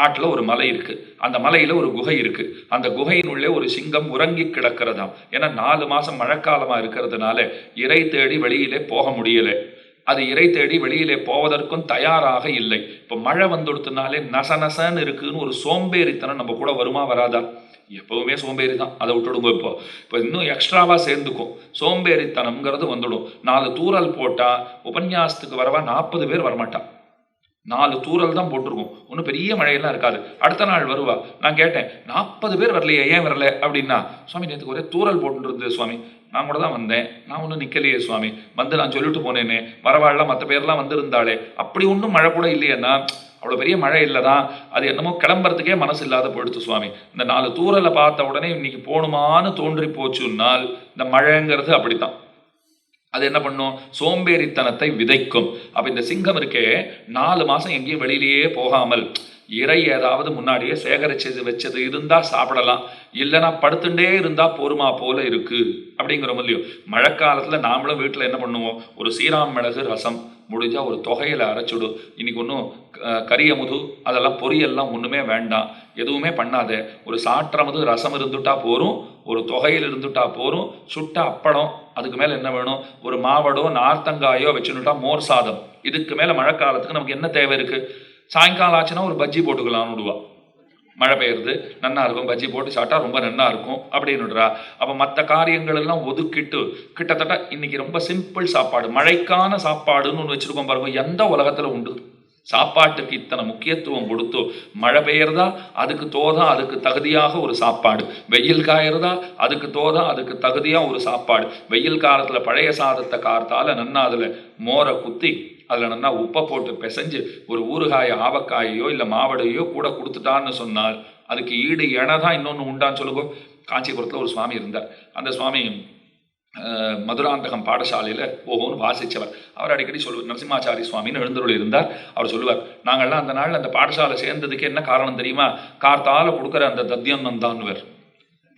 காட்டில் ஒரு மலை இருக்கு. அந்த மலையில ஒரு குகை இருக்கு. அந்த குகையினுள்ளே ஒரு சிங்கம் உறங்கி கிடக்கிறதாம். ஏன்னா நாலு மாசம் மழைக்காலமா இருக்கிறதுனால இறை தேடி வெளியிலே போக முடியல. அது இறை தேடி வெளியிலே போவதற்கும் தயாராக இல்லை. இப்போ மழை வந்துடுத்துனாலே நசநசன்னு இருக்குன்னு ஒரு சோம்பேறித்தனம் நம்ம கூட வருமா வராதா? எப்பவுமே சோம்பேறி தான் அதை விட்டுடுங்க இப்போ. இப்போ இன்னும் எக்ஸ்ட்ராவாக சேர்ந்துக்கும். சோம்பேறித்தனம்ங்கிறது வந்துடும். நாலு தூரல் போட்டால் உபன்யாசத்துக்கு வரவா நாற்பது பேர் வரமாட்டான். நாலு தூரல் தான் போட்டிருக்கும். ஒன்றும் பெரிய மழையெல்லாம் இருக்காது. அடுத்த நாள் வருவா. நான் கேட்டேன் நாற்பது பேர் வரலையே ஏன் வரல? அப்படின்னா சுவாமி நேற்றுக்கு ஒரே தூரல் போட்டுருந்தது சுவாமி. நான் கூட தான் வந்தேன். நான் ஒன்றும் நிற்கலையே சுவாமி. வந்து நான் சொல்லிட்டு போனேன்னு வரவாள்லாம் மற்ற பேர்லாம் வந்திருந்தாளே. அப்படி ஒன்றும் மழை கூட இல்லையேன்னா அவ்வளோ பெரிய மழை இல்லை தான் அது என்னமோ கிளம்புறதுக்கே மனசு இல்லாத போயிடுச்சு சுவாமி. இந்த நாலு தூரலை பார்த்த உடனே இன்னைக்கு போகணுமான்னு தோன்றி போச்சுன்னால் இந்த மழைங்கிறது அப்படித்தான். அது என்ன பண்ணும்? சோம்பேறித்தனத்தை விதைக்கும். அப்போ இந்த சிங்கம் இருக்கே நாலு மாதம் எங்கேயும் வெளியிலேயே போகாமல் இறை ஏதாவது முன்னாடியே சேகரிச்சது வச்சது இருந்தால் சாப்பிடலாம். இல்லைன்னா படுத்துட்டே இருந்தால் போருமா போல இருக்குது அப்படிங்கிறோம் இல்லையோ மழைக்காலத்தில் நாமளும் வீட்டில் என்ன பண்ணுவோம்? ஒரு சீராம் மிளகு ரசம். முடிஞ்சால் ஒரு தொகையில் அரைச்சிடு இன்றைக்கி ஒன்றும் கரியமுது அதெல்லாம் பொரியெல்லாம் ஒன்றுமே வேண்டாம். எதுவுமே பண்ணாத. ஒரு சாற்றமுது ரசம் இருந்துட்டா போகும் ஒரு தொகையில் இருந்துட்டா போகும் சுட்ட அப்பளம் அதுக்கு மேலே என்ன வேணும்? ஒரு மாவடோ நார்த்தங்காயோ வச்சுனுட்டா மோர் சாதம். இதுக்கு மேல மழைக்காலத்துக்கு நமக்கு என்ன தேவை இருக்குது சாயங்காலம் ஆச்சுன்னா ஒரு பஜ்ஜி போட்டுக்கலாம்னு விடுவா. மழை பெய்யுறது நன்னா இருக்கும் பஜ்ஜி போட்டு சாப்பிட்டா ரொம்ப நன்னா இருக்கும் அப்படின்னுடுறா அப்போ மற்ற காரியங்கள் எல்லாம் ஒதுக்கிட்டு கிட்டத்தட்ட இன்னைக்கு ரொம்ப சிம்பிள் சாப்பாடு மழைக்கான சாப்பாடுன்னு ஒன்று வச்சிருக்கோம் பாருங்க எந்த உலகத்துல உண்டு? சாப்பாட்டுக்கு இத்தனை முக்கியத்துவம் கொடுத்து மழை பெய்யறதா? அதுக்கு தோதா அதுக்கு தகுதியாக ஒரு சாப்பாடு. வெயில் காயறதா? அதுக்கு தோதா அதுக்கு தகுதியாக ஒரு சாப்பாடு. வெயில் காலத்தில் பழைய சாதத்தை கார்த்தால நன்னா அதில் மோரை குத்தி அதில் நல்லா உப்பை போட்டு பிசைஞ்சு ஒரு ஊறுகாய ஆவக்காயையோ இல்லை மாவடையோ கூட கொடுத்துட்டான்னு சொன்னால் அதுக்கு ஈடு இணை தான் இன்னொன்று உண்டான்னு சொல்லுங்க. காஞ்சிபுரத்தில் ஒரு சுவாமி இருந்தார். அந்த சுவாமி மதுராந்தகம் பாடசாலையில் ஓஹோன்னு வாசிச்சவர். அவர் அடிக்கடி சொல்லுவார் நரசிம்மாச்சாரி சுவாமின்னு எழுந்தருள் இருந்தார். அவர் சொல்லுவார் நாங்கள்லாம் அந்த நாள் அந்த பாடசாலை சேர்ந்ததுக்கு என்ன காரணம் தெரியுமா? கார்த்தால கொடுக்குற அந்த தத்தியம் தான்வர்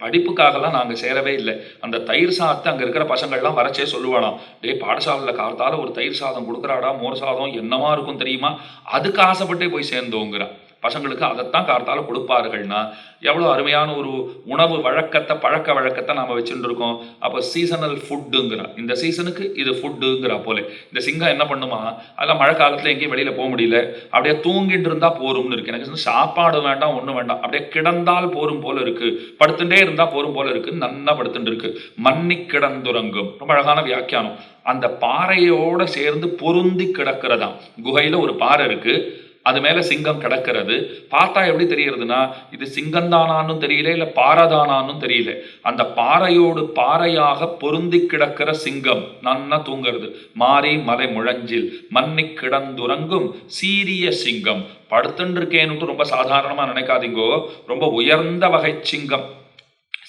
படிப்புக்காகலாம் நாங்கள் சேரவே இல்லை. அந்த தயிர் சாதத்தை அங்கே இருக்கிற பசங்கள்லாம் வரச்சே சொல்லுவானாம். டே பாடசாலையில் கார்த்தால ஒரு தயிர் சாதம் கொடுக்குறாடா மோர் சாதம் என்னமா இருக்கும் தெரியுமா? அதுக்கு ஆசைப்பட்டே போய் சேர்ந்தோங்கிறான். பசங்களுக்கு அதைத்தான் கார்த்தால கொடுப்பார்கள்னா எவ்வளோ அருமையான ஒரு உணவு வழக்கத்தை பழக்க வழக்கத்தை நாம் வச்சுருக்கோம் அப்போ சீசனல் ஃபுட்டுங்கிற இந்த சீசனுக்கு இது ஃபுட்டுங்கிற போல. இந்த சிங்கம் என்ன பண்ணுமா? அதெல்லாம் மழை காலத்தில் எங்கேயும் வெளியில் போக முடியல. அப்படியே தூங்கிட்டு இருந்தால் போரும்னு இருக்கு. எனக்கு சாப்பாடு வேண்டாம் ஒன்றும் வேண்டாம். அப்படியே கிடந்தால் போரும் போல இருக்கு. படுத்துட்டே இருந்தால் போரும் போல இருக்குது நன்னா படுத்துட்டு இருக்கு. மன்னி கிடந்துறங்கும். ரொம்ப அழகான வியாக்கியானம். அந்த பாறையோட சேர்ந்து பொருந்தி கிடக்கிறதாம். குகையில ஒரு பாறை இருக்கு. அது மேல சிங்கம் கிடக்கிறது. பார்த்தா எப்படி தெரியறதுன்னா இது சிங்கந்தானான்னு தெரியல இல்ல பாறைதானான்னு தெரியல. அந்த பாறையோடு பாறையாக பொருந்தி கிடக்கிற சிங்கம் நன்னா தூங்குறது. மாறி மலை முழஞ்சில் மன்னி கிடந்துறங்கும் சீரிய சிங்கம். படுத்துன்னு ரொம்ப சாதாரணமா நினைக்காதீங்கோ. ரொம்ப உயர்ந்த வகை சிங்கம்.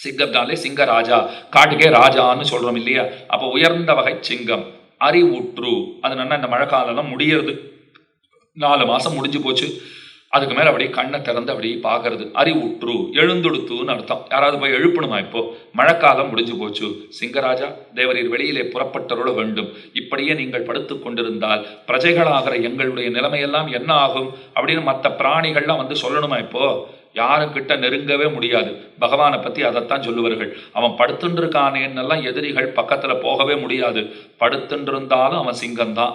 சிங்கம்னாலே சிங்க ராஜா காட்டுக்கே ராஜான்னு சொல்றோம் இல்லையா? அப்ப உயர்ந்த வகை சிங்கம். அறிவுற்று. அது நல்லா இந்த மழை முடியறது. நாலு மாதம் முடிஞ்சு போச்சு. அதுக்கு மேலே அப்படியே கண்ணை திறந்து அப்படியே பார்க்கறது. அறிவுற்று எழுந்தொடுத்துன்னு அர்த்தம். யாராவது போய் எழுப்பணுமா இப்போ? மழைக்காலம் முடிஞ்சு போச்சு. சிங்கராஜா தேவரீர் வெளியிலே புறப்பட்டருள வேண்டும். இப்படியே நீங்கள் படுத்து கொண்டிருந்தால் பிரஜைகளாகிற எங்களுடைய நிலைமையெல்லாம் என்ன ஆகும்? அப்படின்னு மற்ற பிராணிகள்லாம் வந்து சொல்லணுமா இப்போ? யாருக்கிட்ட நெருங்கவே முடியாது. பகவானை பற்றி அதைத்தான் சொல்லுவார்கள். அவன் படுத்துட்டு இருக்கானேன்னெல்லாம் எதிரிகள் பக்கத்தில் போகவே முடியாது. படுத்துட்டு இருந்தாலும் அவன் சிங்கம்தான்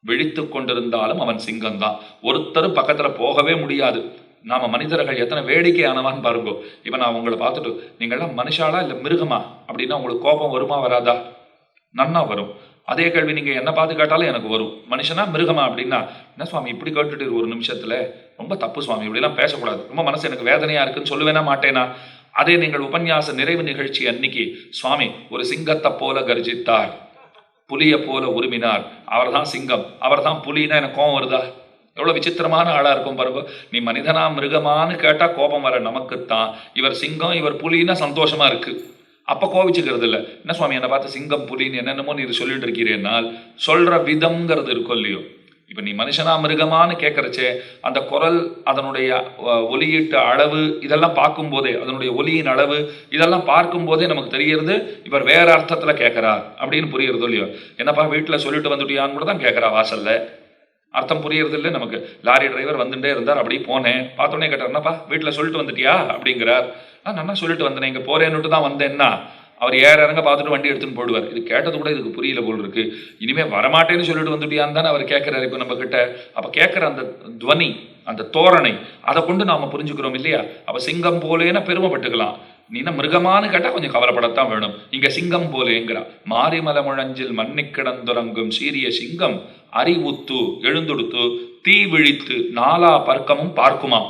விழித்து கொண்டிருந்தாலும் அவன் சிங்கம்தான் ஒருத்தரும் பக்கத்துல போகவே முடியாது. நாம மனிதர்கள் எத்தனை வேடிக்கையானவான்னு பாருங்க. இப்ப நான் உங்களை பார்த்துட்டு நீங்கள்லாம் மனுஷாலா இல்ல மிருகமா? அப்படின்னா உங்களுக்கு கோபம் வருமா வராதா? நன்னா வரும். அதே கேள்வி நீங்க என்ன பார்த்து கேட்டாலும் எனக்கு வரும். மனுஷனா மிருகமா அப்படின்னா என்ன சுவாமி இப்படி கேட்டுட்டு ஒரு நிமிஷத்துல? ரொம்ப தப்பு சுவாமி இப்படிலாம் பேசக்கூடாது. ரொம்ப மனசு எனக்கு வேதனையா இருக்குன்னு சொல்லுவேனா மாட்டேனா? அதே நீங்கள் உபன்யாச நிறைவு நிகழ்ச்சி அன்னைக்கு சுவாமி ஒரு சிங்கத்தை போல கர்ஜித்தார். புலியை போல உருமினார். அவர்தான் சிங்கம். அவர்தான் புலின்னா எனக்கு கோபம் வருதா? எவ்வளோ விசித்திரமான ஆளாக இருக்கும் பாருங்க. நீ மனிதனா மிருகமான்னு கேட்டால் கோபம் வர நமக்குத்தான். இவர் சிங்கம் இவர் புலின்னா சந்தோஷமாக இருக்கு. அப்போ கோவிச்சுக்கிறது இல்லை. என்ன சுவாமி என்னை பார்த்து சிங்கம் புலின்னு என்னென்னமோ நீ சொல்லிட்டு இருக்கிறேன்னால் சொல்கிற விதம்ங்கிறது இருக்கும் இல்லையோ? இப்போ நீ மனுஷனா மிருகமான்னு கேட்கறச்சே அந்த குரல் அதனுடைய அஹ், ஒலியீட்டு அளவு இதெல்லாம் பார்க்கும்போதே அதனுடைய ஒலியின் அளவு இதெல்லாம் பார்க்கும்போதே நமக்கு தெரிகிறது இவர் வேற அர்த்தத்தில் கேட்குறார் அப்படின்னு புரியுறது இல்லையோ? என்னப்பா வீட்டில் சொல்லிட்டு வந்துட்டியான்னு கூட தான் கேட்கறா வாசல்ல. அர்த்தம் புரியறது இல்லை நமக்கு. லாரி டிரைவர் வந்துட்டே இருந்தார் அப்படி போனேன். பார்த்தோன்னே கேட்டார் என்னப்பா வீட்டில் சொல்லிட்டு வந்துட்டியா? அப்படிங்கிறார். நான் நான் சொல்லிட்டு வந்தேன்? இங்கே போறேன்னுட்டு தான் வந்தேன்னா அவர் ஏற இறங்க பார்த்துட்டு வண்டி எடுத்துன்னு போடுவார் இது கேட்டது கூட இதுக்கு புரியல போல் இருக்கு. இனிமே வரமாட்டேன்னு சொல்லிட்டு வந்துட்டியான்னு தானே அவர் கேட்கிறார் இப்போ நம்ம கிட்ட. அப்போ கேட்குற அந்த துவனி அந்த தோரணை அதை கொண்டு நாம புரிஞ்சுக்கிறோம் இல்லையா? அப்போ சிங்கம் போலேன்னா பெருமைப்பட்டுக்கலாம். நீ மிருகமானு கேட்டால் கொஞ்சம் கவலைப்படத்தான் வேணும். இங்க சிங்கம் போலேங்கிறா. மாரிமலை முழஞ்சில் மண்ணி சீரிய சிங்கம் அறிவுத்து எழுந்துடுத்து தீ விழித்து நாலா பர்க்கமும் பார்க்குமாம்.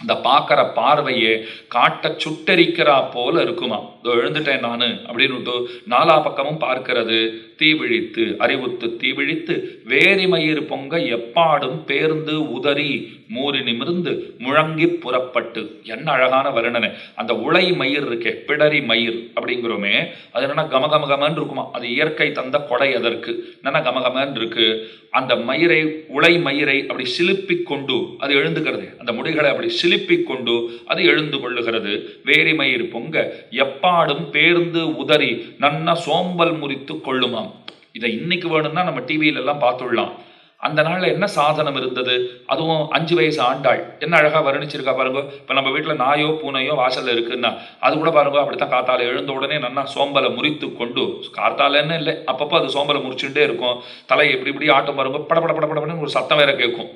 அந்த பார்க்குற பார்வையே காட்ட சுட்டரிக்கிறா போல இருக்குமா. இதோ எழுந்துட்டேன் நான் அப்படின்னு நாலா பக்கமும் பார்க்கிறது. தீ விழித்து அறிவுத்து தீவிழித்து வேரிமயிர் பொங்க எப்பாடும் பேர்ந்து உதறி மூறி நிமிர்ந்து முழங்கி புறப்பட்டு. என்ன அழகான வருணனை. அந்த உலை மயிர் இருக்கே பிடரி மயிர் அப்படிங்கிறோமே அது என்னன்னா கமகமகமன் இருக்குமா. அது இயற்கை தந்த கொடை அதற்கு என்னன்னா கமகமன்னு இருக்கு. அந்த மயிரை உலை மயிரை அப்படி சிலுப்பி கொண்டு அது எழுந்துக்கிறது. அந்த முடிகளை அப்படி சிலிப்பிக் கொண்டு அது எழுந்து கொள்ளுகிறது. வேரிமயிர் பொங்க எப்பாடும் பேர்ந்து உதறி நன்னா சோம்பல் முறித்து கொள்ளுமாம். இதை இன்னைக்கு வேணும்னா நம்ம டிவியில எல்லாம் பார்த்துடலாம். அந்த நாளில் என்ன சாதனம் இருந்தது? அதுவும் அஞ்சு வயசு ஆண்டாள். என்ன அழகாக வர்ணிச்சிருக்கா பாருங்க. இப்போ நம்ம வீட்டில் நாயோ பூனையோ வாசலில் இருக்குன்னா அது கூட பாருங்க அப்படித்தான் காத்தால எழுந்த உடனே நல்லா சோம்பலை முறித்து கொண்டு காத்தாலன்னு இல்லை அப்பப்போ அது சோம்பலை முறிச்சுட்டே இருக்கும். தலை எப்படி இப்படி ஆட்டம் பாருங்க பட பட பட ஒரு சத்தம் வேற கேட்கும்.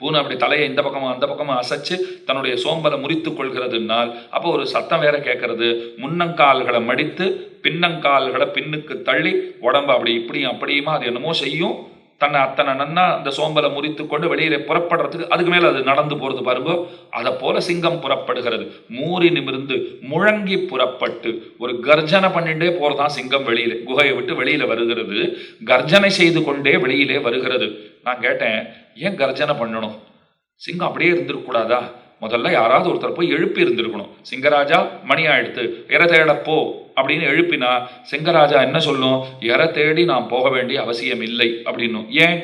பூனை அப்படி தலையை இந்த பக்கமாக அந்த பக்கமும் அசைச்சு தன்னுடைய சோம்பலை முறித்து கொள்கிறதுனால் அப்போ ஒரு சத்தம் வேற கேட்கறது. முன்னங்கால்களை மடித்து பின்னங்கால்களை பின்னுக்கு தள்ளி உடம்ப அப்படி இப்படியும் அப்படியுமா அது என்னமோ செய்யும். தன்னை அத்தனை நன்னா அந்த சோம்பலை முறித்து கொண்டு வெளியில புறப்படுறதுக்கு அதுக்கு மேலே அது நடந்து போகிறது பாருங்க. அதை போல சிங்கம் புறப்படுகிறது. மூறி நிமிர்ந்து முழங்கி புறப்பட்டு ஒரு கர்ஜனை பண்ணிட்டே போகிறதான் சிங்கம் வெளியில குகையை விட்டு வெளியில வருகிறது. கர்ஜனை செய்து கொண்டே வெளியிலே வருகிறது. நான் கேட்டேன் ஏன் கர்ஜனை பண்ணணும்? சிங்கம் அப்படியே இருந்திருக்கூடாதா முதல்ல யாராவது ஒருத்தர் போய் எழுப்பி இருந்திருக்கணும். சிங்கராஜா மணி ஆயிடுத்து. இற தேடப்போ அப்படின்னு எழுப்பினா சிங்கராஜா என்ன சொல்லும்? இற தேடி நான் போக வேண்டிய அவசியம் இல்லை. அப்படின்னும். ஏன்?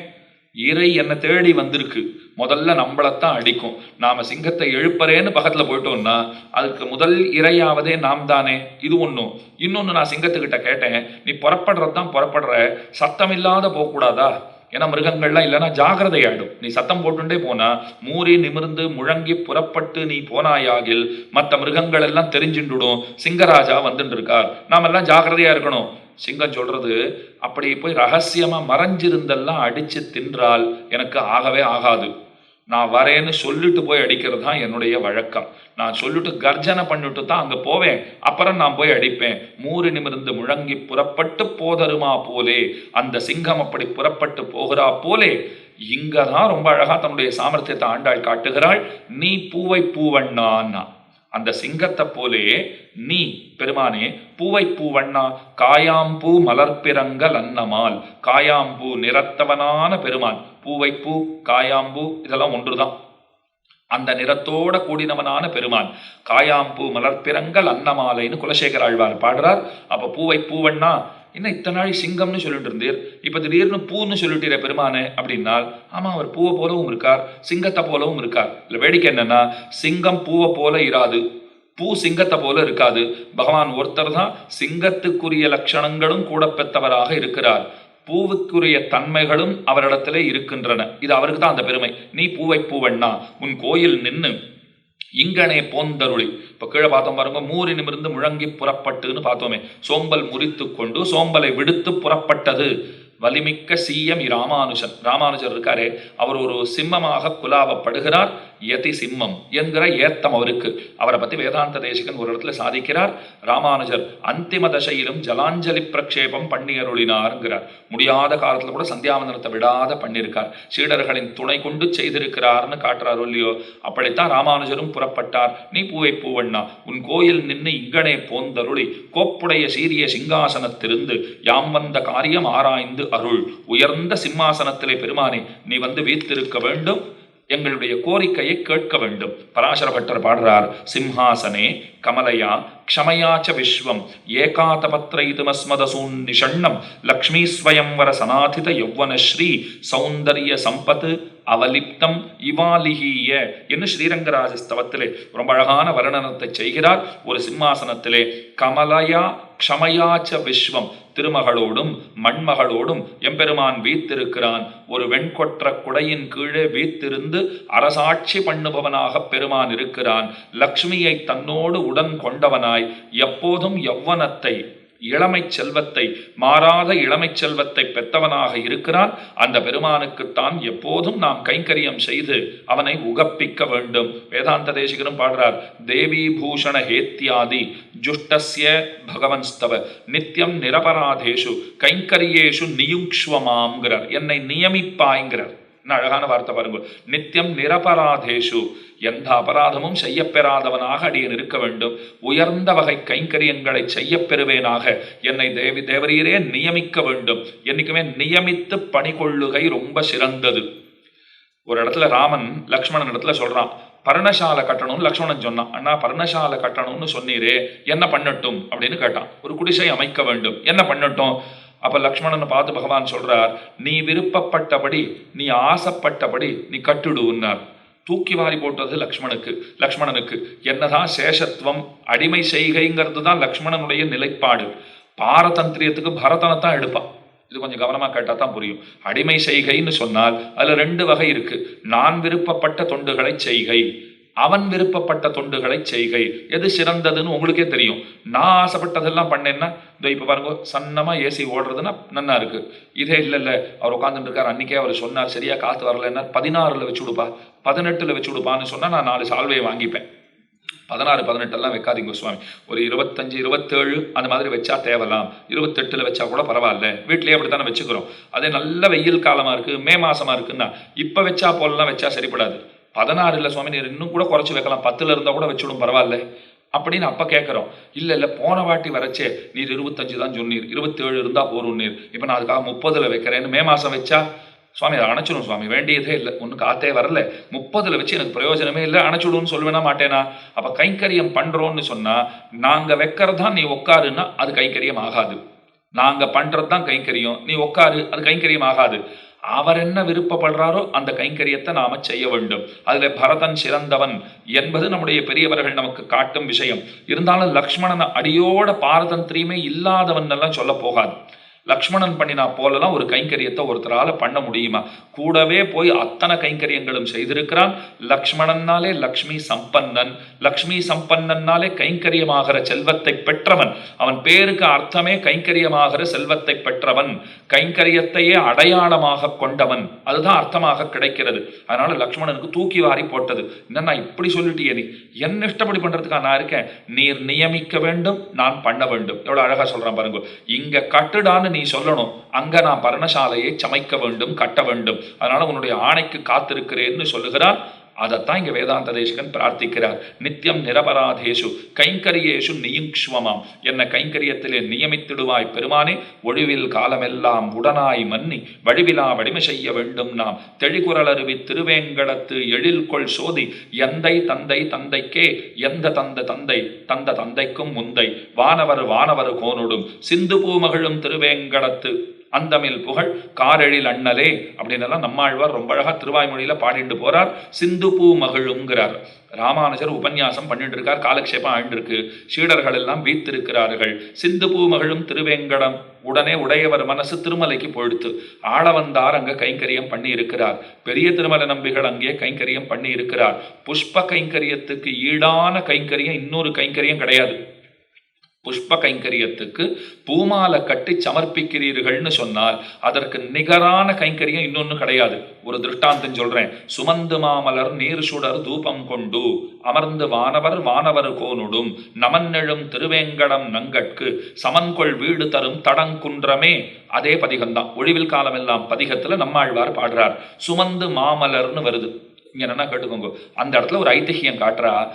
இறை என்னை தேடி வந்திருக்கு. முதல்ல நம்மளைத்தான் அடிக்கும். நாம சிங்கத்தை எழுப்பறேன்னு பக்கத்துல போயிட்டோம்னா அதுக்கு முதல் இரையாவதே நாம் தானே. இது ஒன்றும் இன்னொன்று நான் சிங்கத்துக்கிட்ட கேட்டேன் நீ புறப்படுறது தான் புறப்படுற. சத்தம் இல்லாத போகக்கூடாதா? ஏன்னா மிருகங்கள்லாம் இல்லைன்னா ஜாகிரதை ஆயிடும். நீ சத்தம் போட்டுண்டே போனா மூறி நிமிர்ந்து முழங்கி புறப்பட்டு நீ போனாயாகில் மற்ற மிருகங்கள் எல்லாம் தெரிஞ்சுண்டுடும். சிங்கராஜா வந்துட்டு இருக்கார் நாம எல்லாம் ஜாகிரதையா இருக்கணும். சிங்கம் சொல்றது அப்படி போய் ரகசியமா மறைஞ்சிருந்தெல்லாம் அடிச்சு தின்றால் எனக்கு ஆகவே ஆகாது. நான் வரேன்னு சொல்லிட்டு போய் அடிக்கிறது தான் என்னுடைய வழக்கம். நான் சொல்லிட்டு கர்ஜனை பண்ணிட்டு தான் அங்கே போவேன். அப்புறம் நான் போய் அடிப்பேன். மூறு நிமிர்ந்து முழங்கி புறப்பட்டு போதருமா போலே. அந்த சிங்கம் அப்படி புறப்பட்டு போகிறா போலே. இங்கே தான் ரொம்ப அழகா தன்னுடைய சாமர்த்தியத்தை ஆண்டாள் காட்டுகிறாள். நீ பூவை பூவண்ணான்னா. அந்த சிங்கத்தை போலே நீ பெருமானே பூவை பூவண்ணா காயாம்பூ மலர்பிறங்கல் அன்னமால். காயாம்பூ நிறத்தவனான பெருமான். பூவை பூ காயாம்பூ இதெல்லாம் ஒன்றுதான். அந்த நிறத்தோட கூடினவனான பெருமான். காயாம்பூ மலர்பிறங்கள் அன்னமாலைன்னு குலசேகர ஆழ்வார் பாடுறார். அப்ப பூவை பூவண்ணா என்ன இத்தனை நாள் சிங்கம்னு சொல்லிட்டு இருந்தீர்? இப்போ திடீர்னு பூன்னு சொல்லிட்டீர பெருமானே அப்படின்னால் ஆமாம் அவர் பூவை போலவும் இருக்கார் சிங்கத்தை போலவும் இருக்கார். இல்லை வேடிக்கை என்னன்னா சிங்கம் பூவை போல இராது. பூ சிங்கத்தை போல இருக்காது. பகவான் ஒருத்தர் தான் சிங்கத்துக்குரிய லட்சணங்களும் கூட பெற்றவராக இருக்கிறார். பூவுக்குரிய தன்மைகளும் அவரிடத்திலே இருக்கின்றன. இது அவருக்கு தான் அந்த பெருமை. நீ பூவை பூவண்ணா உன் கோயில் நின்று இங்கனே போந்தருளி. இப்ப கீழே பார்த்தோம் பாருங்க மூரினிமிருந்து முழங்கி புறப்பட்டுன்னு பார்த்தோமே. சோம்பல் முறித்து கொண்டு சோம்பலை விடுத்து புறப்பட்டது. வலிமிக்க சிஎம் ராமானுஜன். ராமானுஜர் இருக்காரே அவர் ஒரு சிம்மமாக குலாவப்படுகிறார். யதி சிம்மம் என்கிற ஏத்தம் அவருக்கு. அவரை பத்தி வேதாந்த தேசிகன் ஒரு இடத்துல சாதிக்கிறார். ராமானுஜர் அந்திம தசையிலும் ஜலாஞ்சலி பிரக்ஷேபம் பண்ணி அருளினார்ங்கிறார் முடியாத காலத்துல கூட சந்தியாவந்தனத்தை விடாத பண்ணியிருக்கார் சீடர்களின் துணை கொண்டு செய்திருக்கிறார்னு காட்டுறார் இல்லையோ? அப்படித்தான் ராமானுஜரும் புறப்பட்டார். நீ பூவை பூவண்ணா உன் கோயில் நின்று இங்கனே போந்தருளி கோப்புடைய சீரிய சிங்காசனத்திலிருந்து யாம் வந்த காரியம் ஆராய்ந்து அருள். உயர்ந்த சிம்மாசனத்திலே பெருமானே நீ வந்து வீத்திருக்க வேண்டும். எங்களுடைய கோரிக்கையை கேட்க வேண்டும். பராசர பட்டர் பாடுறார் சிம்ஹாசனே கமலையா க்ஷமையாச்ச விஸ்வம் ஏகாதபத்ரைதுமஸ்மதசூன் நிஷண்ணம் லக்ஷ்மீ ஸ்வயம்வர சனாதித யௌவன ஸ்ரீ சம்பத் அவலிப்தம் இவாலிகிய என்று ஸ்ரீரங்கராஜ ஸ்தவத்திலே ரொம்ப அழகான வர்ணனத்தை செய்கிறார். ஒரு சிம்மாசனத்திலே கமலயா க்ஷமயாச்ச விஸ்வம் திருமகளோடும் மண்மகளோடும் எம்பெருமான் வீத்திருக்கிறான். ஒரு வெண்கொற்ற குடையின் கீழே வீத்திருந்து அரசாட்சி பண்ணுபவனாக பெருமான் இருக்கிறான். லக்ஷ்மியை தன்னோடு உடன் கொண்டவனாய். எப்போதும் யௌவனத்தை இளமை செல்வத்தை மாறாத இளமை செல்வத்தை பெற்றவனாக இருக்கிறான். அந்த பெருமானுக்குத்தான் எப்போதும் நாம் கைங்கரியம் செய்து அவனை உகப்பிக்க வேண்டும். வேதாந்த தேசிகரும் பாடுறார் தேவி பூஷண ஹேத்தியாதி ஜுஷ்டஸ்ய பகவன்ஸ்தவ நித்தியம் நிரபராதேஷு கைங்கரியேஷு நியுக்ஷ்வமாங்கிறார் என்னை நியமிப்பாய்ங்கிறார். என்ன அழகான வார்த்தை பாருங்க நித்தியம் நிரபராதேஷு. எந்த அபராதமும் செய்யப்பெறாதவனாக அடியன் இருக்க வேண்டும். உயர்ந்த வகை கைங்கரியங்களை செய்யப்பெறுவேனாக. என்னை தேவி தேவரீரே நியமிக்க வேண்டும். என்னைக்குமே நியமித்து பணி கொள்ளுகை ரொம்ப சிறந்தது. ஒரு இடத்துல ராமன் லக்ஷ்மணன் இடத்துல சொல்றான் பர்ணசாலை கட்டணும்னு லக்ஷ்மணன் சொன்னான். அண்ணா பர்ணசாலை கட்டணும்னு சொன்னீரே. என்ன பண்ணட்டும்? அப்படின்னு கேட்டான். ஒரு குடிசை அமைக்க வேண்டும். என்ன பண்ணட்டும்? அப்ப லக்ஷ்மணனை பார்த்து பகவான் சொல்றார் நீ விருப்பப்பட்டபடி நீ ஆசைப்பட்டபடி நீ கட்டுடுன்னார் தூக்கி வாரி போட்டது லக்ஷ்மணுக்கு லக்ஷ்மணனுக்கு. என்னதான் சேஷத்துவம் அடிமை செய்கைங்கிறது தான் லக்ஷ்மணனுடைய நிலைப்பாடு. பாரதந்திரியத்துக்கு பரதனை தான் எடுப்பான். இது கொஞ்சம் கவனமா கேட்டால் தான் புரியும். அடிமை செய்கைன்னு சொன்னால் அதுல ரெண்டு வகை இருக்கு. நான் விருப்பப்பட்ட தொண்டுகளை செய்கை. அவன் விருப்பப்பட்ட தொண்டுகளை செய்கை. எது சிறந்ததுன்னு உங்களுக்கே தெரியும். நான் ஆசைப்பட்டதெல்லாம் பண்ணேன்னா இந்த இப்போ பாருங்க சன்னமாக ஏசி ஓடுறதுன்னா நன்னா இருக்கு. இதே இல்லை இல்லை அவர் உட்காந்துட்டு இருக்கார். அன்றைக்கே அவர் சொன்னார் சரியா காற்று வரலன்னா பதினாறில் வச்சு விடுப்பா பதினெட்டில் வச்சு விடுப்பான்னு சொன்னால் நான் நாலு சால்வையை வாங்கிப்பேன். பதினாறு பதினெட்டெல்லாம் வைக்காதீங்க சுவாமி. ஒரு இருபத்தஞ்சு இருபத்தேழு அந்த மாதிரி வச்சா தேவலாம். இருபத்தெட்டில் வச்சா கூட பரவாயில்ல. வீட்லயே அப்படித்தானே வச்சுக்கிறோம். அதே நல்ல வெயில் காலமாக இருக்குது மே மாதமாக இருக்குன்னா இப்போ வச்சா போலலாம் வச்சா சரிப்படாது. பதினாறு இல்லை சுவாமி நீர் இன்னும் கூட குறைச்சி வைக்கலாம். பத்துல இருந்தா கூட வச்சுவிடும் பரவாயில்ல. அப்படின்னு அப்ப கேட்குறோம் இல்ல இல்ல போன வாட்டி வரைச்சே நீர் இருபத்தஞ்சு தான் சொன்னீர். இருபத்தேழு இருந்தா போரும் நீர். இப்ப நான் அதுக்காக முப்பதுல வைக்கிறேன்னு மே மாசம் வச்சா சுவாமி அதை அணைச்சிடும் சுவாமி. வேண்டியதே இல்லை. ஒன்றும் காத்தே வரல. முப்பதுல வச்சு எனக்கு பிரயோஜனமே இல்லை. அணைச்சுடுன்னு சொல்லுவேனா மாட்டேனா? அப்ப கைங்கரியம் பண்றோம்னு சொன்னா நாங்க வைக்கிறது தான் நீ உட்காருன்னா அது கைங்கரியம் ஆகாது. நாங்க பண்ணுறது தான் கைங்கரியம். நீ உட்காரு அது கைங்கரியம் ஆகாது. அவர் என்ன விருப்பப்படுறாரோ அந்த கைங்கரியத்தை நாம செய்ய வேண்டும். அதுல பரதன் சிறந்தவன் என்பது நம்முடைய பெரியவர்கள் நமக்கு காட்டும் விஷயம். இருந்தாலும் லக்ஷ்மணன் அடியோட பாரதந்திரியமே இல்லாதவன் எல்லாம் சொல்ல போகாது. லக்ஷ்மணன் பண்ணினா போலலாம் ஒரு கைங்கரியத்தை ஒருத்தரால பண்ண முடியுமா? கூடவே போய் அத்தனை கைங்கரியங்களும் செய்திருக்கிறான். லக்ஷ்மணன்னாலே லக்ஷ்மி சம்பன்னன். லக்ஷ்மி சம்பன்னன்னாலே கைங்கரியமாகிற செல்வத்தை பெற்றவன். அவன் பேருக்கு அர்த்தமே கைங்கரியமாகிற செல்வத்தை பெற்றவன். கைங்கரியத்தையே அடையாளமாக கொண்டவன். அதுதான் அர்த்தமாக கிடைக்கிறது. அதனால லக்ஷ்மணனுக்கு தூக்கி வாரி போட்டது. என்ன இப்படி சொல்லிட்டியே நீ? என்ன இஷ்டப்படி பண்றதுக்கா நான் இருக்கேன்? நீர் நியமிக்க வேண்டும் நான் பண்ண வேண்டும். எவ்வளவு அழகா சொல்றான் பாருங்க. இங்க கட்டுடான்னு நீ சொல்லணும். அங்க நான் பர்ணசாலையை சமைக்க வேண்டும் கட்ட வேண்டும். அதனால உன்னுடைய ஆணைக்கு காத்திருக்கிறேன்னு சொல்லுகிறான் அதைத்தான் இங்க வேதாந்த தேசிகன் பிரார்த்திக்கிறார். நித்தியம் நிரபராதேஷு கைங்கரியேஷு நியுக்ஷ்வமாம் என்ன கைங்கரியத்திலே நியமித்திடுவாய் பெருமானே ஒழிவில் காலமெல்லாம் உடனாய் மன்னி வழிவிலா வடிமை செய்ய வேண்டும் நாம். தெளிக்குரல் அருவி திருவேங்கடத்து எழில் கொள் சோதி எந்தை தந்தை தந்தைக்கே எந்த தந்த தந்தை தந்த தந்தைக்கும் முந்தை. வானவர் வானவர் கோனுடும் சிந்து பூமகளும் திருவேங்கடத்து அந்தமில் புகழ் காரெழில் அண்ணலே அப்படின்னு எல்லாம் நம்மாழ்வார் ரொம்ப அழகா திருவாய்மொழியில பாடிட்டு போறார். சிந்து பூ மகிழுங்கிறார். ராமானுஜர் உபன்யாசம் பண்ணிட்டு இருக்கார் காலக்ஷேபம் ஆயிட்டு சீடர்கள் எல்லாம் வீத்திருக்கிறார்கள். சிந்து பூ மகிழும் திருவேங்கடம். உடனே உடையவர் மனசு திருமலைக்கு பொழுத்து ஆள வந்தார் அங்க கைங்கரியம் பண்ணி இருக்கிறார் பெரிய திருமலை நம்பிகள் அங்கே கைங்கரியம் பண்ணி இருக்கிறார் புஷ்ப கைங்கரியத்துக்கு ஈடான கைங்கரியம் இன்னொரு கைங்கரியம் கிடையாது. புஷ்ப கைங்கரியத்துக்கு பூமாலை கட்டி சமர்ப்பிக்கிறீர்கள்னு சொன்னால் அதற்கு நிகரான கைங்கரியம் இன்னொன்னு கிடையாது. ஒரு திருஷ்டாந்தம் சொல்றேன். சுமந்து மாமலர் நீர் சுடர் தூபம் கொண்டு அமர்ந்து வானவர் வானவர் கோனுடும். நமன்னெழும் திருவேங்கடம் நங்கட்கு சமன்கொள் வீடு தரும் தடங்குன்றமே அதே பதிகம்தான். ஒழிவில் காலமெல்லாம் பதிகத்துல நம்மாழ்வார் பாடுறார். சுமந்து மாமலர்னு வருது. இங்க என்ன கேட்டுக்கோங்க. அந்த இடத்துல ஒரு ஐதிஹியம் காட்டுறா.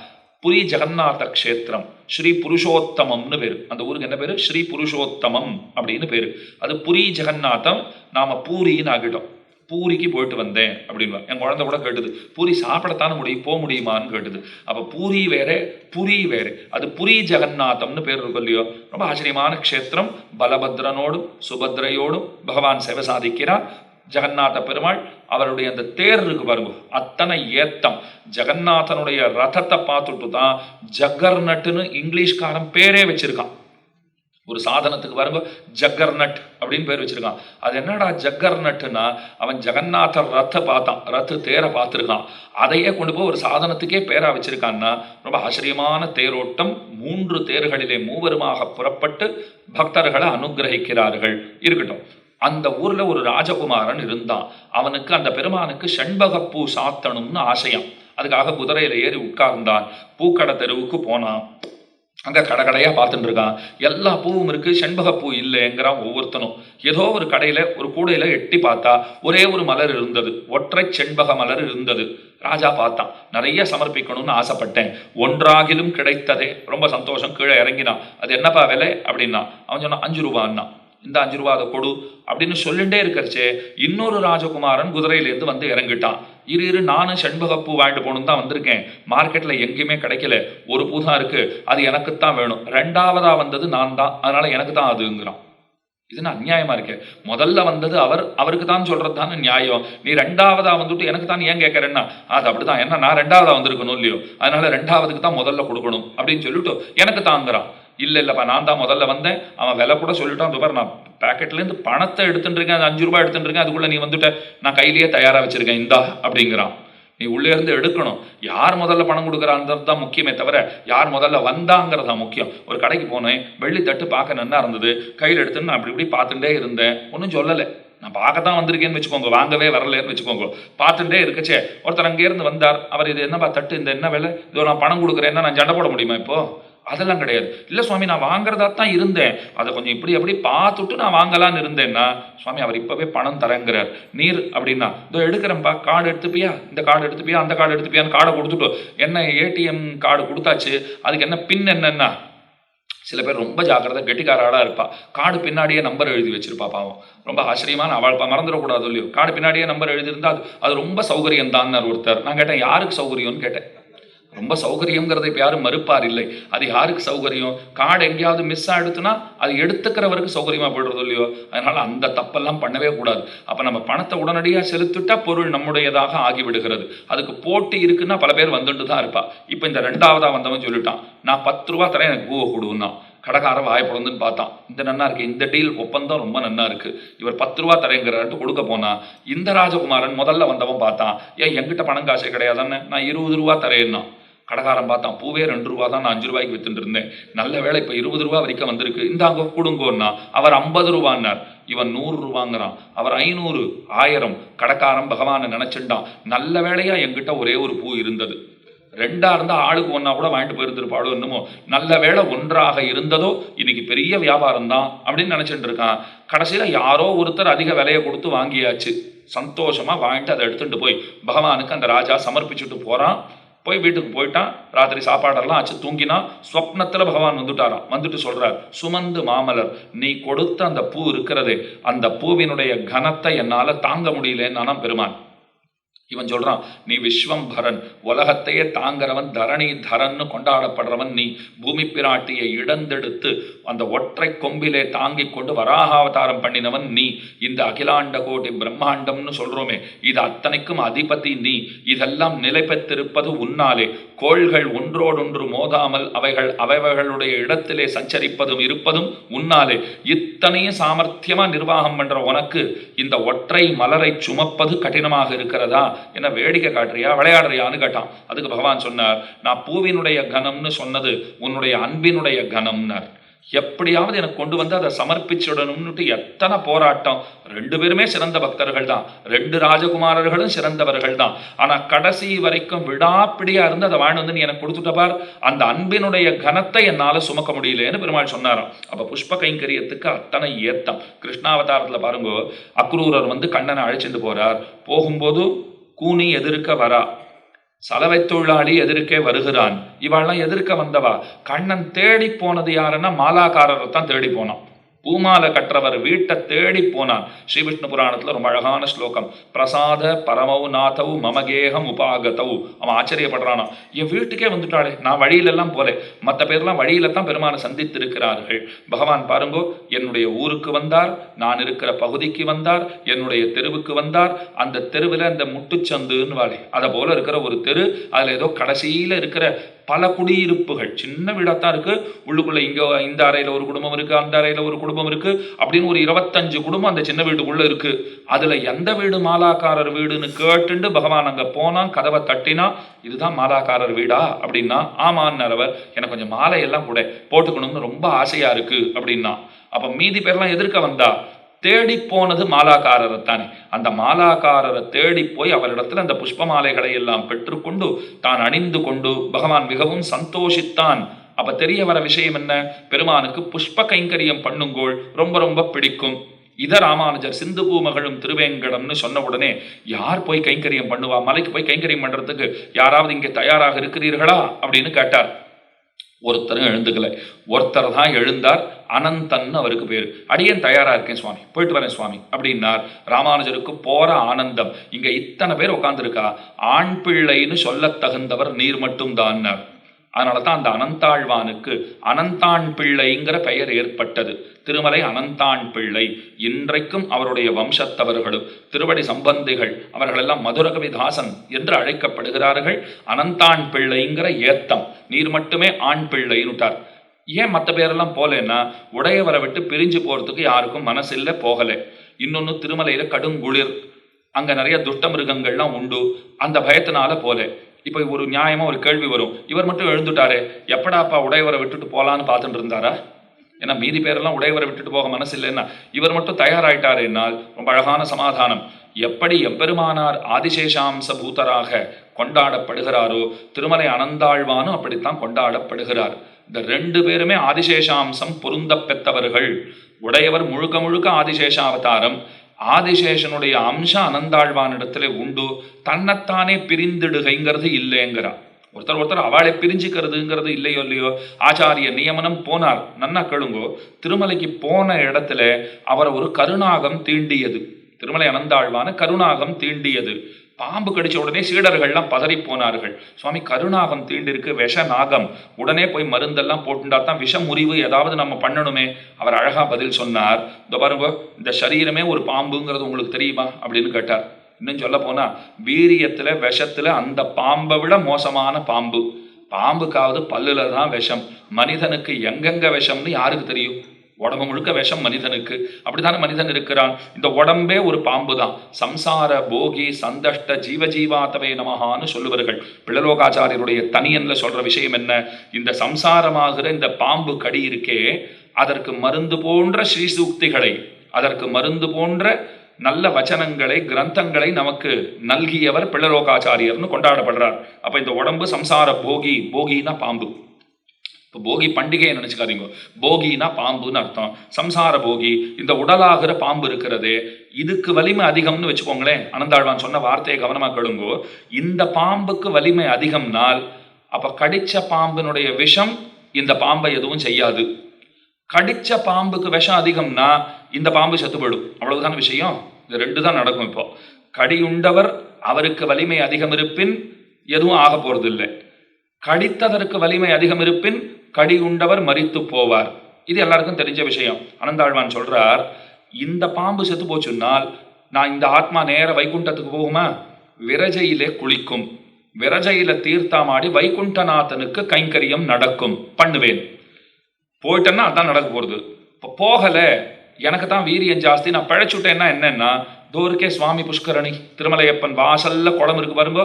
புரி ஜெகநாத க்ஷேத்திரம் ஸ்ரீ புருஷோத்தமம்னு பேரு. அந்த ஊருக்கு என்ன பேரு? ஸ்ரீ புருஷோத்தமம் அப்படின்னு பேர். அது புரி ஜெகநாதம் நாம பூரின்னு ஆகிட்டோம் பூரிக்கு போயிட்டு வந்தேன் அப்படின்னு என் குழந்தை கூட கேட்டுது பூரி சாப்பிடத்தானே முடியும் போக முடியுமான்னு கேட்டுது. அப்போ பூரி வேற புரி வேற. அது புரி ஜெகநாதம்னு பேர் இருக்கும் இல்லையோ? ரொம்ப ஆச்சரியமான க்ஷேத்திரம். பலபத்ரனோடும் சுபத்ரையோடும் பகவான் சேவை சாதிக்கிறார். ஜெகநாத பெருமாள் அவருடைய அந்த தேர் இருக்கு பாருங்க அத்தனை ஏத்தம். ஜெகநாதனுடைய ரதத்தை பார்த்துட்டு தான் ஜக்கர்நட்டுன்னு இங்கிலீஷ்காரன் பேரே வச்சிருக்கான். ஒரு சாதனத்துக்கு பாருங்க ஜக்கர் நட் அப்படின்னு பேர் வச்சிருக்கான். அது என்னடா ஜக்கர் நட்டுன்னா அவன் ஜெகநாதர் ரத்த பார்த்தான் ரத்து தேரை பார்த்துருக்கான். அதையே கொண்டு போய் ஒரு சாதனத்துக்கே பேரா வச்சிருக்கான்னா ரொம்ப ஆச்சரியமான தேரோட்டம் மூன்று தேர்களிலே மூவருமாக புறப்பட்டு பக்தர்களை அனுகிரகிக்கிறார்கள். இருக்கட்டும். அந்த ஊர்ல ஒரு ராஜகுமாரன் இருந்தான். அவனுக்கு அந்த பெருமானுக்கு செண்பகப்பூ சாத்தணும்னு ஆசையம். அதுக்காக குதிரையில ஏறி உட்கார்ந்தான். பூக்கடை தெருவுக்கு போனான். அங்க கடை கடையா பார்த்துட்டு இருக்கான். எல்லா பூவும் இருக்கு செண்பக பூ இல்லைங்கிறான் ஒவ்வொருத்தனும். ஏதோ ஒரு கடையில ஒரு கூடையில எட்டி பார்த்தா ஒரே ஒரு மலர் இருந்தது. ஒற்றை செண்பக மலர் இருந்தது. ராஜா பார்த்தான். நிறைய சமர்ப்பிக்கணும்னு ஆசைப்பட்டேன். ஒன்றாகிலும் கிடைத்ததே. ரொம்ப சந்தோஷம். கீழே இறங்கினான். அது என்னப்பா விலை? அப்படின்னா அவன் சொன்னான் அஞ்சு ரூபான்னா இந்த அஞ்சு ரூபா அதை கொடு அப்படின்னு சொல்லிட்டே இருக்கறச்சே இன்னொரு ராஜகுமாரன் குதிரையிலேருந்து வந்து இறங்கிட்டான். இரு இரு நானும் செண்பகப்பூ வாங்கிட்டு போகணும் தான் வந்திருக்கேன். மார்க்கெட்டில் எங்கேயுமே கிடைக்கல. ஒரு பூ தான் இருக்கு. அது எனக்குத்தான் வேணும். ரெண்டாவதாக வந்தது நான் தான். அதனால எனக்கு தான் அதுங்கிறான். இது நான் அநியாயமா இருக்கு? முதல்ல வந்தது அவர். அவருக்கு தான் சொல்றது தானே நியாயம். நீ ரெண்டாவதா வந்துட்டு எனக்கு தான் ஏன் கேட்கறேன்னா அது அப்படிதான். என்ன நான் ரெண்டாவதா வந்திருக்கணும் இல்லையோ. அதனால ரெண்டாவதுக்கு தான் முதல்ல கொடுக்கணும் அப்படின்னு சொல்லிட்டு எனக்கு தாங்கிறான் இல்லை இல்லைப்பா நான் தான் முதல்ல வந்தேன். அவன் விலை கூட சொல்லிட்டான் இந்த பாரு நான் பேக்கெட்லேருந்து பணத்தை எடுத்துட்டு இருக்கேன் அது அஞ்சு ரூபாய் எடுத்துட்டு இருக்கேன் நீ வந்துட்ட. நான் கையிலேயே தயாராக வச்சுருக்கேன் இந்தா அப்படிங்கிறான். நீ உள்ளே இருந்து எடுக்கணும். யார் முதல்ல பணம் கொடுக்குறான்றது தான் முக்கியமே தவிர யார் முதல்ல வந்தாங்கிறது தான் முக்கியம். ஒரு கடைக்கு போனேன் வெள்ளி தட்டு பார்க்க நன்னா இருந்தது. கையில் எடுத்துன்னு நான் அப்படி இப்படி பார்த்துட்டே இருந்தேன். ஒன்றும் சொல்லலை. நான் பார்க்க தான் வந்திருக்கேன்னு வச்சுக்கோங்க வாங்கவே வரலன்னு வச்சுக்கோங்க. பார்த்துட்டே இருக்கச்சே. ஒருத்தர் அங்கேருந்து வந்தார். அவர் இது என்னப்பா தட்டு? இந்த என்ன விலை? இதோ நான் பணம் கொடுக்குறேன்னா நான் சண்டை போட முடியுமா இப்போ? அதெல்லாம் கிடையாது. இல்லை சுவாமி நான் வாங்குறதா தான் இருந்தேன். அதை கொஞ்சம் இப்படி அப்படி பார்த்துட்டு நான் வாங்கலான்னு இருந்தேன்னா சுவாமி அவர் இப்போவே பணம் தரங்கிறார். நீர் அப்படின்னா இதோ எடுக்கிறேன்ப்பா கார்டு எடுத்துப்பியா? இந்த கார்டு எடுத்துப்பியா? அந்த கார்டு எடுத்துப்பியான்னு கார்டை கொடுத்துட்டோம் என்ன ஏடிஎம் கார்டு கொடுத்தாச்சு? அதுக்கு என்ன பின் என்னன்னா சில பேர் ரொம்ப ஜாக்கிரதை கெட்டிக்கார இருப்பா. கார்டு பின்னாடியே நம்பர் எழுதி வச்சிருப்பா பாவம். ரொம்ப ஆச்சரியமான அவள் மறந்துடக்கூடாது இல்லையோ. கார்டு பின்னாடியே நம்பர் எழுதியிருந்தா அது அது ரொம்ப சௌகரியம் தான் ஒருத்தர். நான் கேட்டேன் யாருக்கு சௌகரியம்னு? கேட்டேன். ரொம்ப சௌகரியங்கிறத இப்போ யாரும் மறுப்பார் இல்லை அது யாருக்கு சௌகரியம்? கார்டு எங்கேயாவது மிஸ் ஆகிடுச்சுன்னா அது எடுத்துக்கிறவருக்கு சௌகரியமாக போயிடுறது இல்லையோ? அதனால் அந்த தப்பெல்லாம் பண்ணவே கூடாது. அப்போ நம்ம பணத்தை உடனடியாக செலுத்திட்டா பொருள் நம்முடையதாக ஆகிவிடுகிறது. அதுக்கு போட்டி இருக்குன்னா பல பேர் வந்துட்டு தான் இருப்பா. இப்போ இந்த ரெண்டாவதாக வந்தவன் சொல்லிட்டான் நான் பத்து ரூபா தரேன் எனக்கு பூவை கொடுன்னா கடைக்காரன் வாய பார்த்தான். இந்த நன்னா இருக்கு. இந்த டீல் ஒப்பந்தம் ரொம்ப நன்னா இருக்கு. இவர் பத்து ரூபா தரேங்கிறாரு கொடுக்க போனா? இந்த ராஜகுமாரன் முதல்ல வந்தவன் பார்த்தான் ஏன் எங்கிட்ட பணம் காசே கிடையாதுன்னு? நான் இருபது ரூபா தரேன்னா கடைக்காரன் பார்த்தான். பூவே ரெண்டு ரூபா தான் நான் அஞ்சு ரூபாய்க்கு வித்துட்டு இருந்தேன். நல்ல வேலை இப்போ இருபது ரூபா வரைக்கும் வந்திருக்கு. இந்தாங்க கொடுங்கோன்னா அவர் ஐம்பது ரூபான்னார். இவன் நூறு ரூபாங்கிறான். அவர் ஐநூறு ஆயிரம் கடைக்காரன் பகவானை நினைச்சுட்டான். நல்ல வேலையா எங்கிட்ட ஒரே ஒரு பூ இருந்தது. ரெண்டா இருந்தால் ஆளுக்கு ஒன்றா கூட வாங்கிட்டு போயிருந்திருப்பாளோ என்னமோ. நல்ல வேளை ஒன்றாக இருந்ததோ இன்னைக்கு பெரிய வியாபாரம் தான் அப்படின்னு நினச்சிட்டு இருக்கான். கடைசியில் யாரோ ஒருத்தர் அதிக விலையை கொடுத்து வாங்கியாச்சு. சந்தோஷமாக வாங்கிட்டு அதை எடுத்துகிட்டு போய் பகவானுக்கு அந்த ராஜா சமர்ப்பிச்சுட்டு போகிறான் போய் வீட்டுக்கு போயிட்டான். ராத்திரி சாப்பாடெல்லாம் ஆச்சு தூங்கினா ஸ்வப்னத்தில் பகவான் வந்துட்டாராம். வந்துட்டு சொல்கிறார் சுமந்து மாமலர் நீ கொடுத்த அந்த பூ இருக்கிறதே அந்த பூவினுடைய கனத்தை என்னால் தாங்க முடியலன்னு பெருமான். இவன் சொல்றான் நீ விஸ்வம் பரன் உலகத்தையே தாங்கிறவன் தரணி தரன்னு கொண்டாடப்படுறவன் நீ. பூமி பிராட்டியை இடந்தெடுத்து அந்த ஒற்றை கொம்பிலே தாங்கி கொண்டு வராகாவதாரம் பண்ணினவன் நீ. இந்த அகிலாண்ட கோடி பிரம்மாண்டம்னு சொல்றோமே இது அத்தனைக்கும் அதிபதி நீ. இதெல்லாம் நிலை பெற்றிருப்பது உன்னாலே. கோள்கள் ஒன்றோடொன்று மோதாமல் அவைகள் அவைகளுடைய இடத்திலே சஞ்சரிப்பதும் இருப்பதும் உன்னாலே. இத்தனையும் சாமர்த்தியமா நிர்வாகம் பண்ற உனக்கு இந்த ஒற்றை மலரை சுமப்பது கடினமாக இருக்கிறதா? என்ன வேடிக்கை காட்டுறியா விளையாடுறியான்னு கேட்டான். அதுக்கு பகவான் சொன்னார் நான் பூவினுடைய கணம்னு சொன்னது உன்னுடைய அன்பினுடைய கணம்னார் எப்படியாவது எனக்கு கொண்டு வந்து அதை சமர்ப்பிச்சுடணும்னுட்டு எத்தனை போராட்டம். ரெண்டு பேருமே சிறந்த பக்தர்கள் தான். ரெண்டு ராஜகுமாரர்களும் சிறந்தவர்கள் தான். ஆனா கடைசி வரைக்கும் விடாப்பிடியா இருந்து அதை வாழ்ந்து வந்து நீ எனக்கு கொடுத்துட்ட பார். அந்த அன்பினுடைய கனத்தை என்னால சுமக்க முடியலன்னு பெருமாள் சொன்னாராம். அப்ப புஷ்ப கைங்கரியத்துக்கு அத்தனை ஏத்தம். கிருஷ்ணாவதாரத்துல பாருங்க அக்ரூரர் வந்து கண்ணனை அழைச்சிட்டு போறார். போகும்போது கூனி எதிர்க்க வரா. சலவை தொழிலாளி எதிர்க்கே வருகிறான். இவாள்லாம் எதிர்க்க வந்தவா? கண்ணன் தேடி போனது யாருன்னா மாலாக்காரரை தான் தேடி போனான். பூமாலை கற்றவர் வீட்டை தேடி போனான் ஸ்ரீ விஷ்ணு புராணத்துல ரொம்ப அழகான ஸ்லோகம். பிரசாத பரமவு நாதவு மமகேகம் உபாகதவு அவன் ஆச்சரியப்படுறானா என் வீட்டுக்கே வந்துட்டாளே நான் வழியிலெல்லாம் போல மற்ற பேர்லாம் வழியில தான் பெருமானை சந்தித்திருக்கிறார்கள். பகவான் பாருங்கோ என்னுடைய ஊருக்கு வந்தார் நான் இருக்கிற பகுதிக்கு வந்தார் என்னுடைய தெருவுக்கு வந்தார். அந்த தெருவில் அந்த முட்டுச்சந்துன்னு வாழை அதை போல இருக்கிற ஒரு தெரு அதுல ஏதோ கடைசியில இருக்கிற பல குடியிருப்புகள். சின்ன வீடாத்தான் இருக்கு. உள்ளுக்குள்ள இங்க இந்த அறையில ஒரு குடும்பம் இருக்கு அந்த அறையில ஒரு குடும்பம் இருக்கு அப்படின்னு ஒரு இருபத்தஞ்சு குடும்பம் அந்த சின்ன வீட்டுக்குள்ள இருக்கு. அதுல எந்த வீடு மாலாக்காரர் வீடுன்னு கேட்டுண்டு பகவான் அங்க போனா கதவை தட்டினா இதுதான் மாலாக்காரர் வீடா? அப்படின்னா ஆமான்னு அவர் எனக்கு கொஞ்சம் மாலையெல்லாம் கூட போட்டுக்கணும்னு ரொம்ப ஆசையா இருக்கு அப்படின்னா. அப்ப மீதி பேர்லாம் எதிர்க்க வந்தா தேடி போனது மாலாக்காரரை தானே. அந்த மாலாக்காரரை தேடி போய் அவரிடத்துல அந்த புஷ்ப மாலைகளை எல்லாம் பெற்றுக்கொண்டு தான் அணிந்து கொண்டு பகவான் மிகவும் சந்தோஷித்தான். அப்ப தெரிய வர விஷயம் என்ன? பெருமானுக்கு புஷ்ப கைங்கரியம் பண்ணுங்கோள் ரொம்ப ரொம்ப பிடிக்கும். இத ராமானுஜர் சிந்து பூமகளும் திருவேங்கடம்னு சொன்ன உடனே யார் போய் கைங்கரியம் பண்ணுவா? மலைக்கு போய் கைங்கரியம் பண்றதுக்கு யாராவது இங்கே தயாராக இருக்கிறீர்களா? அப்படின்னு கேட்டார். ஒருத்தரும் எழுந்துக்கலை. ஒருத்தர் தான் எழுந்தார் அனந்தன் அவருக்கு பேர். அடியேன் தயாராக இருக்கேன் சுவாமி? போயிட்டு வரேன் சுவாமி அப்படின்னார். ராமானுஜருக்கு போற ஆனந்தம். இங்க இத்தனை பேர் உட்காந்துருக்கா ஆண் பிள்ளைன்னு சொல்லத் தகுந்தவர் நீர் மட்டும்தான்னார். அதனால தான் அந்த அனந்தாழ்வானுக்கு அனந்தான் பிள்ளைங்கிற பெயர் ஏற்பட்டது. திருமலை அனந்தான் பிள்ளை. இன்றைக்கும் அவருடைய வம்சத்தவர்களும் திருவடி சம்பந்திகள் அவர்களெல்லாம் மதுரகவிதாசன் என்று அழைக்கப்படுகிறார்கள். அனந்தான் பிள்ளைங்கிற ஏத்தம் நீர் மட்டுமே ஆண் பிள்ளைன்னுட்டார். ஏன் மற்ற பேரெல்லாம் போலேன்னா உடையவரை விட்டு பிரிஞ்சு போறதுக்கு யாருக்கும் மனசில்ல போகலை. இன்னொன்னு திருமலையில கடுங்குளிர் அங்க நிறைய துஷ்ட மிருகங்கள்லாம் உண்டு. அந்த பயத்தினால போல. இப்ப ஒரு நியாயமா ஒரு கேள்வி வரும். இவர் மட்டும் எழுந்துட்டாரு எப்படாப்பா உடையவரை விட்டுட்டு போலான்னு பார்த்துட்டு இருந்தாரா? ஏன்னா மீதி பேரெல்லாம் உடையவரை விட்டுட்டு போக மனசு இல்லைன்னா இவர் மட்டும் தயாராயிட்டார் என்னால். ரொம்ப அழகான சமாதானம். எப்படி எம்பெருமானார் ஆதிசேஷாம்ச பூத்தராக கொண்டாடப்படுகிறாரோ திருமலை அனந்தாழ்வானும் அப்படித்தான் கொண்டாடப்படுகிறார். இந்த ரெண்டு பேருமே ஆதிசேஷாம்சம் பொருந்த பெற்றவர்கள். உடையவர் முழுக்க முழுக்க ஆதிசேஷ அவதாரம் ஆதிசேஷனுடைய அம்சம் அனந்தாழ்வானிடத்துல உண்டு. தன்னைத்தானே பிரிந்திடுகைங்கிறது இல்லைங்கிறா ஒருத்தர் ஒருத்தர் அவளை பிரிஞ்சுக்கிறதுங்கிறது இல்லையோ இல்லையோ ஆச்சாரிய நியமனம் போனார் நன்னா கழுங்கோ திருமலைக்கு போன இடத்துல அவரை ஒரு கருணாகம் தீண்டியது. திருமலை அனந்தாழ்வான கருணாகம் தீண்டியது. பாம்பு கடிச்ச உடனே சீடர்கள்லாம் பதறி போனார்கள். சுவாமி கருணாகம் தீண்டிருக்கு விஷ நாகம் உடனே போய் மருந்தெல்லாம் போட்டுண்டா தான் விஷ முறிவு ஏதாவது நம்ம பண்ணணுமே. அவர் அழகா பதில் சொன்னார். இந்த பாருங்க இந்த சரீரமே ஒரு பாம்புங்கிறது உங்களுக்கு தெரியுமா? அப்படின்னு கேட்டார். இன்னும் சொல்ல போனா வீரியத்துல விஷத்துல அந்த பாம்பை விட மோசமான பாம்பு. பாம்புக்காவது பல்லுல தான் விஷம். மனிதனுக்கு எங்கெங்க விஷம்னு யாருக்கு தெரியும்? உடம்பு முழுக்க விஷம் மனிதனுக்கு. அப்படித்தானே மனிதன் இருக்கிறான்? இந்த உடம்பே ஒரு பாம்பு தான் சம்சார போகி சந்தஷ்ட ஜீவஜீவாத்தவே நமகான்னு சொல்லுவார்கள். பிள்ளலோகாச்சாரியருடைய தனியன்ல சொல்ற விஷயம் என்ன? இந்த சம்சாரமாகிற இந்த பாம்பு கடி இருக்கே அதற்கு மருந்து போன்ற ஸ்ரீசூக்திகளை அதற்கு மருந்து போன்ற நல்ல வச்சனங்களை கிரந்தங்களை நமக்கு நல்கியவர் பிள்ளலோகாச்சாரியர்னு கொண்டாடப்படுறார். அப்ப இந்த உடம்பு சம்சார போகி போகினா பாம்பு. இப்போ போகி பண்டிகையை நினச்சிக்காதீங்க. போகினா பாம்புன்னு அர்த்தம். சம்சார போகி இந்த உடலாகிற பாம்பு இருக்கிறது இதுக்கு வலிமை அதிகம்னு வச்சுக்கோங்களேன். அனந்தாழ்வான் சொன்ன வார்த்தையை கவனமாக கேளுங்கோ. இந்த பாம்புக்கு வலிமை அதிகம்னால் அப்போ கடிச்ச பாம்பினுடைய விஷம் இந்த பாம்பை எதுவும் செய்யாது. கடிச்ச பாம்புக்கு விஷம் அதிகம்னா இந்த பாம்பு செத்துப்படும் போயிடும். அவ்வளவுதான் விஷயம்? இது ரெண்டு தான் நடக்கும் இப்போ. கடியுண்டவர் அவருக்கு வலிமை அதிகம் இருப்பின் எதுவும் ஆக போறது இல்லை கடித்ததற்கு வலிமை அதிகம் இருப்பின் கடி உண்டவர் மறித்து போவார். இது எல்லாருக்கும் தெரிஞ்ச விஷயம். அனந்தாழ்வான் சொல்றார் இந்த பாம்பு செத்து போச்சுன்னால் நான் இந்த ஆத்மா நேர வைகுண்டத்துக்கு போகுமா? விரஜையிலே குளிக்கும். விரஜையில தீர்த்தாமாடி வைகுண்டநாதனுக்கு கைங்கரியம் நடக்கும். பண்ணுவேன். போயிட்டேன்னா அதான் நடக்க போகிறது இப்போ போகலை. எனக்கு தான் வீரியம் ஜாஸ்தி. நான் பழைச்சுட்டேன்னா என்னன்னா தோருக்கே சுவாமி புஷ்கரணி திருமலையப்பன் வாசல்ல குளம் இருக்கு பாருங்க.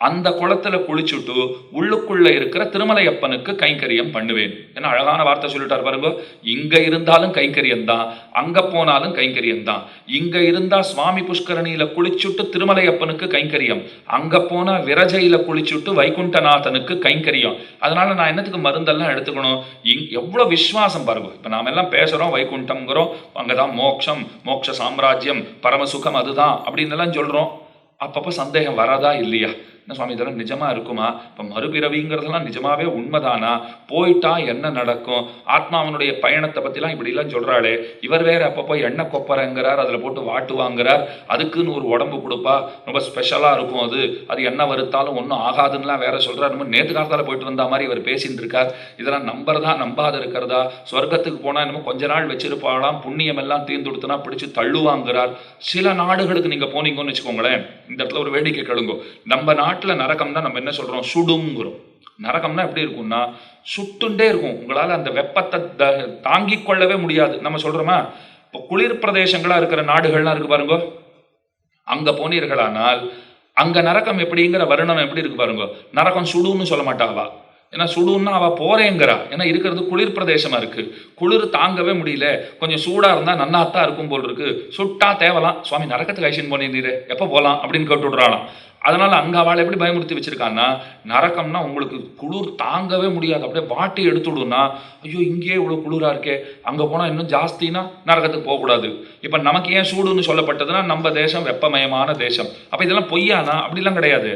அந்த குளத்துல குளிச்சுட்டு உள்ளுக்குள்ள இருக்கிற திருமலையப்பனுக்கு கைங்கரியம் பண்ணுவேன். என்ன அழகான வார்த்தை சொல்லிட்டார் பாருங்க. இங்க இருந்தாலும் கைங்கரியம் தான் அங்க போனாலும் கைங்கரியம் தான் இங்க இருந்தா சுவாமி புஷ்கரணியில குளிச்சுட்டு திருமலையப்பனுக்கு கைங்கரியம் அங்க போனா விரஜையில குளிச்சுட்டு வைகுண்டநாதனுக்கு கைங்கரியம். அதனால நான் என்னத்துக்கு மருந்தெல்லாம் எடுத்துக்கணும்? இங் எவ்வளவு விசுவாசம் பாருங்க. இப்ப நாம எல்லாம் பேசுறோம் வைகுண்டம்ங்கிறோம் அங்கதான் மோட்சம் மோட்ச சாம்ராஜ்யம் பரமசுகம் அதுதான் அப்படின்னு எல்லாம் சொல்றோம். அப்பப்போ சந்தேகம் வரதா இல்லையா? என்ன சுவாமி இதெல்லாம் நிஜமா இருக்குமா? இப்போ மறுபிறவிங்கிறதெல்லாம் நிஜமாவே உண்மைதானா? போயிட்டா என்ன நடக்கும்? ஆத்மாவனுடைய பயணத்தை பற்றிலாம் இப்படிலாம் சொல்கிறாளே இவர் வேற அப்பப்போ எண்ணெய் கொப்பரைங்கிறார் அதில் போட்டு வாட்டு வாங்குறார். அதுக்குன்னு ஒரு உடம்பு கொடுப்பா. ரொம்ப ஸ்பெஷலாக இருக்கும் அது. அது என்ன வருத்தாலும் ஒன்றும் ஆகாதுன்னுலாம் வேற சொல்கிறார் நம்ம நேற்று காலத்தால் போயிட்டு வந்த மாதிரி இவர் பேசிட்டு இருக்கார். இதெல்லாம் நம்புறதா நம்பாத இருக்கிறதா? சொர்க்கத்துக்கு போனால் என்னமோ கொஞ்ச நாள் வச்சிருப்பாளாம். புண்ணியம் எல்லாம் தீர்ந்துடுத்துனா பிடிச்சு தள்ளுவாங்கிறார். சில நாடுகளுக்கு நீங்கள் போனீங்கன்னு வச்சுக்கோங்களேன். இந்த இடத்துல ஒரு வேடிக்கை கழுங்கோ நம்ம நாடு நாட்டில் நரகம் தான் நம்ம என்ன சொல்கிறோம் சுடுங்கிறோம் நரகம்னா எப்படி இருக்கும்னா சுட்டுண்டே இருக்கும். உங்களால் அந்த வெப்பத்தை த- தாங்கி கொள்ளவே முடியாது. நம்ம சொல்கிறோமா இப்போ குளிர் பிரதேசங்களாக இருக்கிற நாடுகள்லாம் இருக்கு பாருங்க. அங்கே போனீர்களானால் அங்கே நரகம் எப்படிங்கிற வருணம் எப்படி இருக்கு பாருங்க. நரகம் சுடுன்னு சொல்ல மாட்டாவா? ஏன்னா சுடுன்னா அவள் போறேங்கிறா. ஏன்னா இருக்கிறது குளிர் பிரதேசமாக இருக்கு. குளிர் தாங்கவே முடியல. கொஞ்சம் சூடாக இருந்தால் நன்னாத்தான் இருக்கும் போல் இருக்கு. சுட்டா தேவலாம். சுவாமி நரக்கத்துக்கு ஐஷன் பண்ணிடுறீரு எப்போ போகலாம் அப்படின்னு கேட்டு விடுறாளாம். அதனால அங்கே அவளை எப்படி பயமுறுத்தி வச்சிருக்கான்னா நரக்கம்னா உங்களுக்கு குளிர் தாங்கவே முடியாது. அப்படியே வாட்டி எடுத்து விடுன்னா ஐயோ இங்கேயே இவ்வளோ குளிராக இருக்கே. அங்கே போனால் இன்னும் ஜாஸ்தினா நரகத்துக்கு போகக்கூடாது இப்போ நமக்கு ஏன் சூடுன்னு சொல்லப்பட்டதுன்னா நம்ம தேசம் வெப்பமயமான தேசம். அப்போ இதெல்லாம் பொய்யானா? அப்படிலாம் கிடையாது.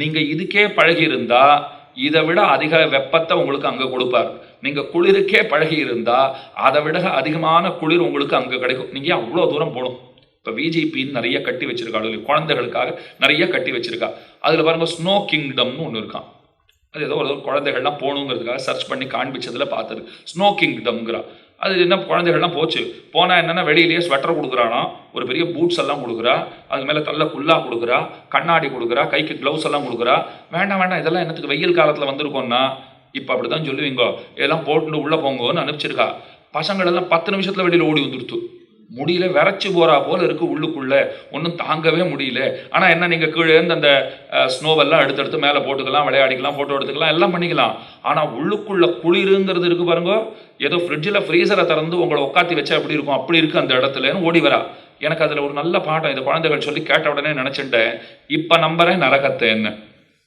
நீங்கள் இதுக்கே பழகி இதை விட அதிக வெப்பத்தை உங்களுக்கு அங்க கொடுப்பார். நீங்க குளிருக்கே பழகி இருந்தா அதை விட அதிகமான குளிர் உங்களுக்கு அங்க கிடைக்கும். நீங்க அவ்வளோ தூரம் போகணும்? இப்போ விஜிபின்னு நிறைய கட்டி வச்சிருக்காள் குழந்தைகளுக்காக நிறைய கட்டி வச்சிருக்கா. அதுல பாருங்க ஸ்னோ கிங்டம்னு ஒன்று இருக்கான் அது ஏதோ ஒரு குழந்தைகள்லாம் போகணுங்கிறதுக்காக சர்ச் பண்ணி காண்பிச்சதுல பார்த்தது. ஸ்னோ கிங்டம்ங்கிறா அது என்ன குழந்தைகள்லாம் போச்சு. போனால் என்னென்னா வெளியிலேயே ஸ்வெட்டர் கொடுக்குறானா. ஒரு பெரிய பூட்ஸ் எல்லாம் கொடுக்குறா. அது மேலே தள்ள குல்லா கொடுக்குறா. கண்ணாடி கொடுக்குறா. கைக்கு க்ளவுஸ் எல்லாம் கொடுக்குறா. வேண்டாம் வேண்டாம். இதெல்லாம் என்னத்துக்கு வெயில் காலத்தில் வந்திருக்கோம்னா? இப்போ அப்படிதான் சொல்லுவீங்க. இதெல்லாம் போட்டு உள்ளே போங்கன்னு அனுப்பிச்சிருக்கா. பசங்களெல்லாம் பத்து நிமிஷத்தில் வெளியில் ஓடி வந்துடுத்து முடியல விரைச்சி போறா போல இருக்கு உள்ளுக்குள்ள. ஒன்றும் தாங்கவே முடியல. ஆனால் என்ன நீங்கள் கீழே இருந்து அந்த ஸ்னோவெல்லாம் எடுத்தெடுத்து எடுத்து மேலே போட்டுக்கலாம் விளையாடிக்கலாம் ஃபோட்டோ எடுத்துக்கலாம் எல்லாம் பண்ணிக்கலாம். ஆனால் உள்ளுக்குள்ள குளிருங்கிறது இருக்கு பாருங்க. ஏதோ ஃப்ரிட்ஜில் ஃப்ரீசரை திறந்து உங்களை உட்காத்தி வச்சா எப்படி இருக்கும்? அப்படி இருக்கு அந்த இடத்துலன்னு ஓடி வரா. எனக்கு அதில் ஒரு நல்ல பாடம் இந்த குழந்தைகள் சொல்லி கேட்ட உடனே நினச்சிட்டேன். இப்போ நம்புறேன் நரகத்தை என்ன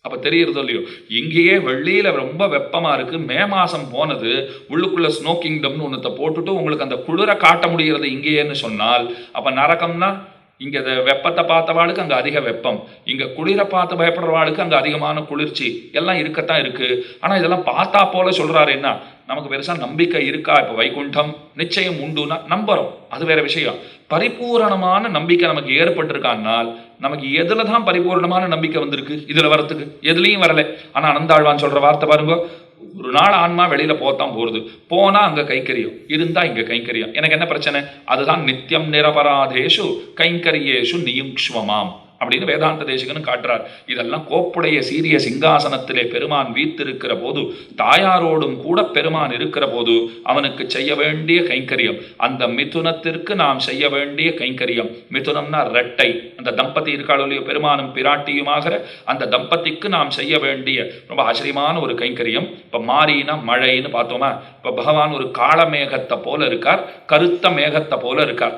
அப்ப தெரியறதோ இல்லையோ? இங்கேயே வெள்ளியில ரொம்ப வெப்பமா இருக்கு. மே மாசம் போனது உள்ளுக்குள்ள ஸ்னோ கிங்டம்னு ஒன்றத்தை போட்டுட்டு உங்களுக்கு அந்த குளிரை காட்ட முடிகிறது இங்கேயேன்னு சொன்னால் அப்ப நரகம்னா இங்க வெப்பத்தை பார்த்தவாளுக்கு அங்க அதிக வெப்பம். இங்க குளிரை பார்த்து பயப்படுறவாளுக்கு அங்க அதிகமான குளிர்ச்சி. எல்லாம் இருக்கத்தான் இருக்கு. ஆனா இதெல்லாம் பார்த்தா போல சொல்றாரு என்ன? நமக்கு பெருசா நம்பிக்கை இருக்கா? இப்ப வைகுண்டம் நிச்சயம் உண்டுன்னா நம்புறோம். அது வேற விஷயம். பரிபூரணமான நம்பிக்கை நமக்கு ஏற்பட்டிருக்கான்னால் நமக்கு எதுல தான் பரிபூரணமான நம்பிக்கை வந்திருக்கு? இதுல வரத்துக்கு. எதுலையும் வரல. ஆனா அனந்தாழ்வான் சொல்ற வார்த்தை பாருங்க ஒரு நாள் ஆன்மா வெளியில போத்தான் போறது. போனா அங்க கைக்கரியம் இருந்தா இங்க கைங்கரியம். எனக்கு என்ன பிரச்சனை? அதுதான் நித்தியம் நிரபராதேஷு கைங்கரியேஷு நியுங்ஷ்வமாம் அப்படின்னு வேதாந்த தேசிகனும் காட்டுறார். இதெல்லாம் கோப்புடைய சீரிய சிங்காசனத்திலே பெருமான் வீத்திருக்கிற போது தாயாரோடும் கூட பெருமான் இருக்கிற போது அவனுக்கு செய்ய வேண்டிய கைங்கரியம். அந்த மிதுனத்திற்கு நாம் செய்ய வேண்டிய கைங்கரியம். மிதுனம்னா ரெட்டை அந்த தம்பதி இருக்காளோ பெருமானும் பிராட்டியுமாகிற அந்த தம்பதிக்கு நாம் செய்ய வேண்டிய ரொம்ப ஆச்சரியமான ஒரு கைங்கரியம். இப்போ மாறினா மழைன்னு பார்த்தோமா? இப்போ பகவான் ஒரு காளமேகத்தை போல இருக்கார் கருத்த மேகத்தை போல இருக்கார்.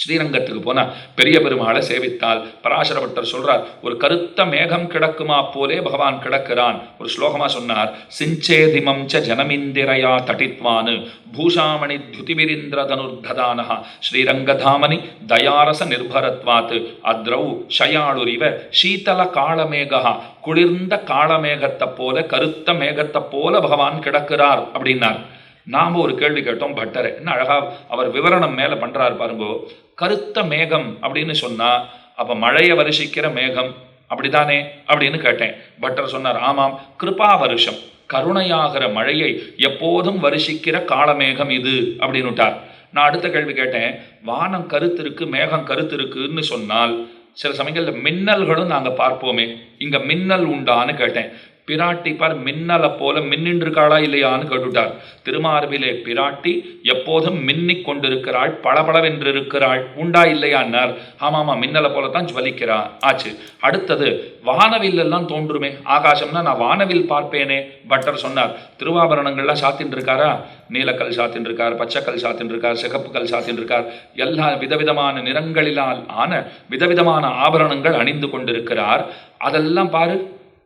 ஸ்ரீரங்கத்துக்கு போனால் பெரிய பெருமாளை சேவித்தால். பராசரபட்டர் சொல்றார் ஒரு கருத்த மேகம் கிடக்குமா போலே பகவான் கிடக்கிறான். ஒரு ஸ்லோகமா சொன்னார் சிஞ்சேதிமம் ச ஜனமிந்திரயா தட்டித்வானு பூஷாமணி துதிவிரிந்திர தனுர்ததானஹா ஸ்ரீரங்கதாமனி தயாரச நிர்பரத்வாத் அத்ரௌ ஷயாளுரிவ சீதல காளமேகா குளிர்ந்த காளமேகத்தை போல கருத்த மேகத்தை போல பகவான் கிடக்கிறார். அப்படின்னார். நாம ஒரு கேள்வி கேட்டோம் பட்டரை. என்ன அழகா அவர் விவரணம் மேலே பண்றாரு பாருங்கோ. கருத்த மேகம் அப்படின்னு சொன்னா அப்ப மழையை வருஷிக்கிற மேகம் அப்படிதானே அப்படின்னு கேட்டேன். பட்டர் சொன்னார் ஆமாம் கிருபா வருஷம். கருணையாகிற மழையை எப்போதும் வருஷிக்கிற காலமேகம் இது அப்படின்னுட்டார். நான் அடுத்த கேள்வி கேட்டேன் வானம் கருத்திருக்கு மேகம் கருத்து இருக்குன்னு சொன்னால் சில சமயங்களில் மின்னல்களும் நாங்கள் பார்ப்போமே. இங்கே மின்னல் உண்டான்னு கேட்டேன். பிராட்டி பார் மின்னலை போல மின்னின்று இருக்காளா இல்லையான்னு கேட்டுட்டார். திருமார்பிலே பிராட்டி எப்போதும் மின்னிக் கொண்டிருக்கிறாள் பளபளவென்று இருக்கிறாள் உண்டா இல்லையான்னார். ஆமாமா மின்னலை போல தான் ஜுவலிக்கிறா. ஆச்சு. அடுத்தது வானவில் எல்லாம் தோன்றுமே. ஆகாசம்னா நான் வானவில் பார்ப்பேனே பட்டர் சொன்னார். திருவாபரணங்கள்லாம் சாத்தின் இருக்காரா நீலக்கல் சாத்தின் இருக்கார் பச்சைக்கல் சாத்தின் இருக்கார் சிகப்புக்கல் சாத்தின் இருக்கார் எல்லா விதவிதமான நிறங்களிலால் ஆன விதவிதமான ஆபரணங்கள் அணிந்து கொண்டிருக்கிறார். அதெல்லாம் பாரு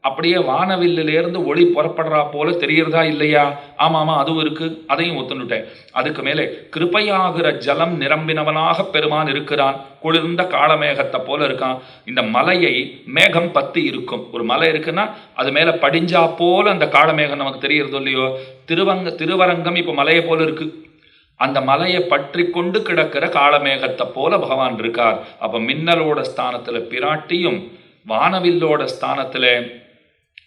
அப்படியே வானவில்லிலிருந்து ஒளி புறப்படுறா போல தெரியறதா இல்லையா? ஆமாமா அதுவும் இருக்கு. அதையும் ஒத்துனுட்டேன் அதுக்கு மேலே கிருபையாகிற ஜலம் நிரம்பினவனாக பெருமான் இருக்கிறான். குளிர்ந்த காலமேகத்தை போல இருக்கான். இந்த மலையை மேகம் பத்தி இருக்கும். ஒரு மலை இருக்குன்னா அது மேல படிஞ்சா போல அந்த காளமேகம் நமக்கு தெரியறதோ இல்லையோ? திருவங்க திருவரங்கம் இப்போ மலையை போல இருக்கு. அந்த மலையை பற்றி கொண்டு கிடக்கிற காளமேகத்தை போல பகவான் இருக்கார். அப்ப மின்னலோட ஸ்தானத்துல பிராட்டியும் வானவில்லோட ஸ்தானத்துல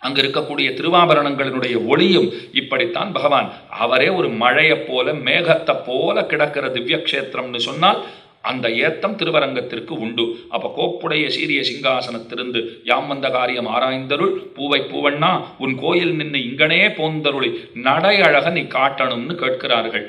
அங்கு இருக்கக்கூடிய திருவாபரணங்களினுடைய ஒளியும் இப்படித்தான். பகவான் அவரே ஒரு மழையை போல மேகத்தை போல கிடக்கிற திவ்ய கஷேத்திரம்னு சொன்னால் அந்த ஏத்தம் திருவரங்கத்திற்கு உண்டு. அப்ப கோப்புடைய சீரிய சிங்காசனத்திலிருந்து யாம் வந்த காரியம் ஆராய்ந்தருள் பூவை பூவண்ணா உன் கோயில் நின்று இங்கனே போந்தருளி நடை அழக நீ காட்டணும்னு கேட்கிறார்கள்.